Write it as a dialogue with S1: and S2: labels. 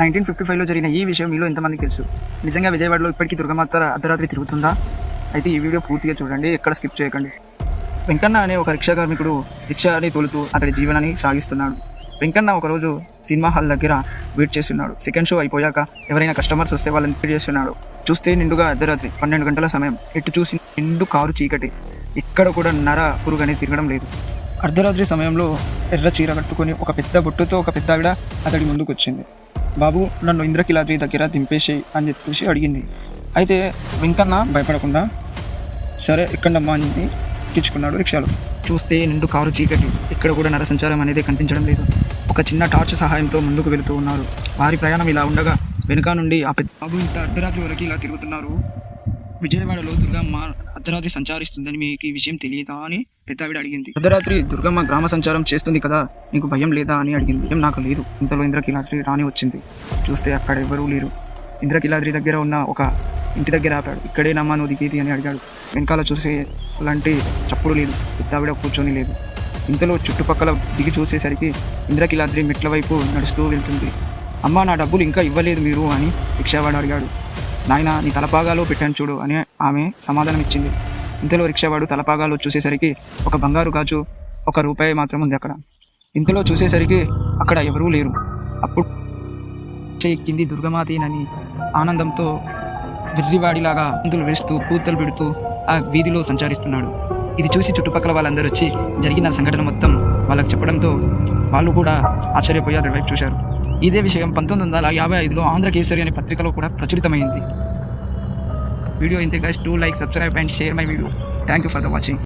S1: Nineteen fifty ఫైవ్లో జరిగిన ఈ విషయం మీలో ఎంతమందికి తెలుసు? నిజంగా విజయవాడలో ఇప్పటికీ దుర్గమాత అర్ధరాత్రి తిరుగుతుందా? అయితే ఈ వీడియో పూర్తిగా చూడండి ఎక్కడ స్కిప్ చేయకండి. వెంకన్న అనే ఒక రిక్షా కార్మికుడు రిక్షాని తోలుతూ అతడి జీవనాన్ని సాగిస్తున్నాడు. వెంకన్న ఒకరోజు సినిమా హాల్ దగ్గర వెయిట్ చేస్తున్నాడు. సెకండ్ షో అయిపోయాక ఎవరైనా కస్టమర్స్ వస్తే వాళ్ళని వెయిట్ చేస్తున్నాడు. చూస్తే నిండుగా అర్ధరాత్రి పన్నెండు గంటల సమయం. ఎటు చూసి నిండు కారు చీకటి. ఇక్కడ కూడా నర పురుగని తిరగడం లేదు. అర్ధరాత్రి సమయంలో ఎర్ర చీర కట్టుకొని ఒక పెద్ద బొట్టుతో ఒక పెద్ద ఆవిడ అతడి ముందుకు వచ్చింది బాబు నన్ను ఇంద్రకిలాద్రి దగ్గర దింపేసి అని చెప్పేసి అడిగింది. అయితే వెంకన్న భయపడకుండా సరే ఎక్కడమ్మా అని ఎక్కించుకున్నాడు రిక్షాలో. చూస్తే నిండు కారు చీకటి ఇక్కడ కూడా నరసంచారం అనేది కనిపించడం లేదు. ఒక చిన్న టార్చ్ సహాయంతో ముందుకు వెళుతూ ఉన్నారు. వారి ప్రయాణం ఇలా ఉండగా వెనుక నుండి ఆ పెద్ద బాబు ఇంత అర్ధరాత్రి వరకు ఇలా తిరుగుతున్నారు. విజయవాడలో దుర్గమ్మ అర్ధరాత్రి సంచారిస్తుందని మీకు ఈ విషయం తెలియదా అని పెద్దావిడ అడిగింది. అర్ధరాత్రి దుర్గమ్మ గ్రామ సంచారం చేస్తుంది కదా నీకు భయం లేదా అని అడిగింది. ఏం నాకు లేదు. ఇంతలో ఇంద్రకీలాద్రి రాని వచ్చింది. చూస్తే అక్కడ ఎవరూ లేరు. ఇంద్రకిలాద్రి దగ్గర ఉన్న ఒక ఇంటి దగ్గర ఆపాడు. ఇక్కడే నమ్మా నువ్వు దిగేది అని అడిగాడు. వెనకాల చూసే అలాంటి చప్పుడు లేదు. పెద్దావిడ కూర్చొని లేదు. ఇంతలో చుట్టుపక్కల దిగి చూసేసరికి ఇంద్రకిలాద్రి మెట్ల వైపు నడుస్తూ వెళ్తుంది. అమ్మ నా డబ్బులు ఇంకా ఇవ్వలేదు మీరు అని రిక్షావాడు అడిగాడు. నాయన నీ తలపాగాలో పెట్టాను చూడు అని ఆమె సమాధానం ఇచ్చింది ఇంతలో రిక్షావాడు తలపాగాలో చూసేసరికి ఒక బంగారు గాజు ఒక రూపాయి మాత్రం ఉంది అక్కడ. ఇంతలో చూసేసరికి అక్కడ ఎవరూ లేరు. అప్పుడు ఎక్కింది దుర్గమాతేనని ఆనందంతో విర్రివాడిలాగా అందులు వేస్తూ కూతలు పెడుతూ ఆ వీధిలో సంచరిస్తున్నాడు. ఇది చూసి చుట్టుపక్కల వాళ్ళందరూ వచ్చి జరిగిన సంఘటన మొత్తం వాళ్ళకి చెప్పడంతో వాళ్ళు కూడా ఆశ్చర్యపోయి అతడి వైపు చూశారు. ఇదే విషయం పంతొమ్మిది వందల యాభై ఐదులో ఆంధ్రకేసరి అనే పత్రికలో కూడా ప్రచురితమైంది. వీడియో ఇంతే guys to like subscribe and share my video thank you for the watching